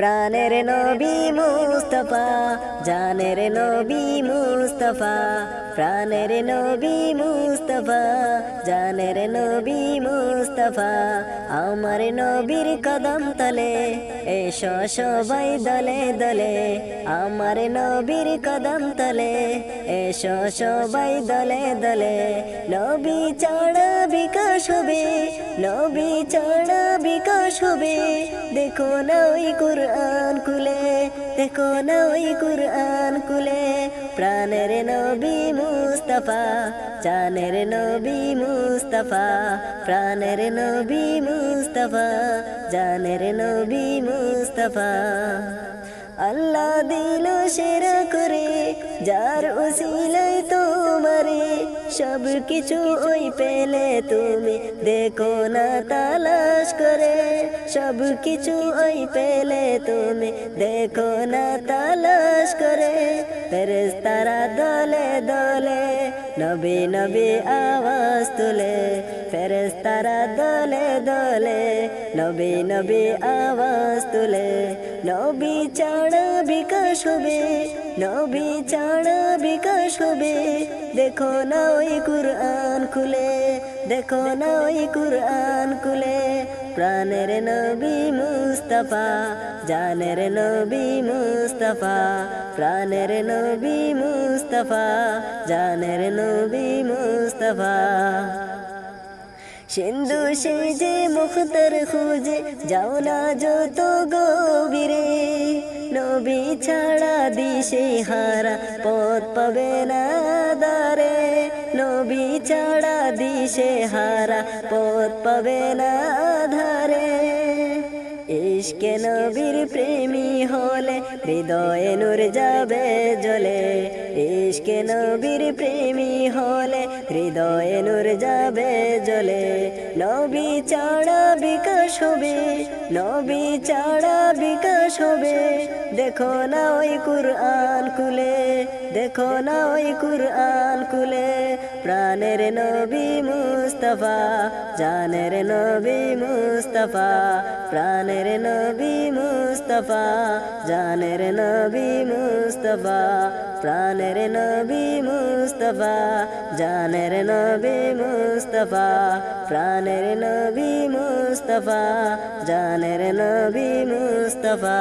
প্রাণের নবী মুস্তফা, জানের নবী মুস্তফা, প্রাণের নবী মুস্তফা, জানের নবী মুস্তফা, আমার নবীর কদম তলে এসো সবাই দলে দলে, আমার নবীর কদম তলে এসো সবাই দলে দলে, নবী চাড়া বিকাশ হবে নবী চাড়া বিকাশ হবে দেখো না ওই কুরআন কুলে দেখো না ওই কুরআন কুলে প্রাণের নবী মুস্তফা জানের নবী মুস্তফা, প্রাণের নবী মুস্তফা, জানের নবী মুস্তফা। আল্লাহ দিল সেরা করে, যার ওসিলাই তোমারে সব কিছু ওই পেলে তুমি। দেখো না করে সব কিছু ওই পেলে তুমি দেখো না তালাশ করে। ফেরেস্তারা দলে দলে, নবী নবী আওয়াজ তুলে। ফেরেস্তারা দলে দলে, নবী নবী আওয়াজ তুলে। নবী চাড়া বিকাশ হবে, নবী চাড়া বিকাশ হবে। দেখো না ওই কুরআন খুলে। দেখো না ওই কুরআন খুলে। প্রাণের নবী মুস্তফা, জানের নবী মুস্তফা, প্রাণের নবী মুস্তফা, জানের নবী মুস্তফা। সিন্ধু সেজে মুখতার খুঁজে, যাও না যত গভীরে। নবী ছাড়া দিশে হারা পথ পাবে না দারে নবী ছাড়া দিশে হারা পথ পাবে না ধারে। ইশকে নবীর প্রেমী হলে হৃদয়ে নূর যাবে জ্বলে। ইশকে নবীর প্রেমী হলে হৃদয়ে নূর যাবে জ্বলে। নবী চাড়া বিকাশ হবে, নবী চাড়া বিকাশ হবে। দেখো না ওই কুরআন কুলে দেখো না ওই কুরআন কুলে প্রাণের নবী মুস্তফা, জানের নবী মুস্তফা, প্রাণের নবী মুস্তফা, জানের নবী মুস্তফা, প্রাণের নবী মুস্তফা, জানের নবী মুস্তফা, প্রাণের নবী মুস্তফা, জানের নবী মুস্তফা।